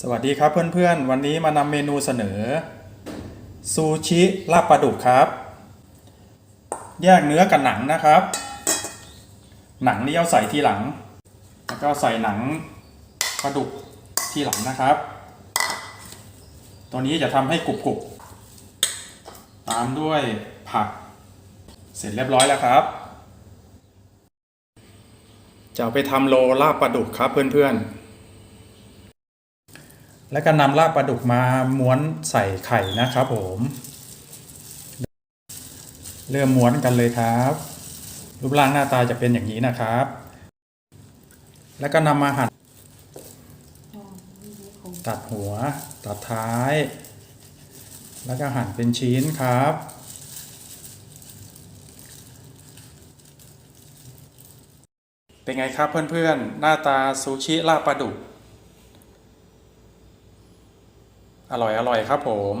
สวัสดีครับเพื่อนๆ วันนี้มานำเมนูเสนอ ซูชิลาบปลาดุกครับ แยกเนื้อกับหนังนะครับ หนังนี่เอาใส่ทีหลัง แล้วก็ใส่หนังปลาดุกทีหลังนะครับ ตัวนี้จะทำให้กรุบๆตามด้วยผัก เสร็จเรียบร้อยแล้วครับ จะไปทำโลลาบปลาดุกครับเพื่อนๆ แล้วก็นำลาบปลาดุกมาม้วนใส่ไข่นะครับผม เริ่มม้วนกันเลยครับ รูปร่างหน้าตาจะเป็นอย่างนี้นะครับ แล้วก็นำมาหั่นตัดหัว ตัดท้าย แล้วก็หั่นเป็นชิ้นครับ เป็นไงครับเพื่อนๆ หน้าตาซูชิลาบปลาดุก อร่อยอร่อยครับผม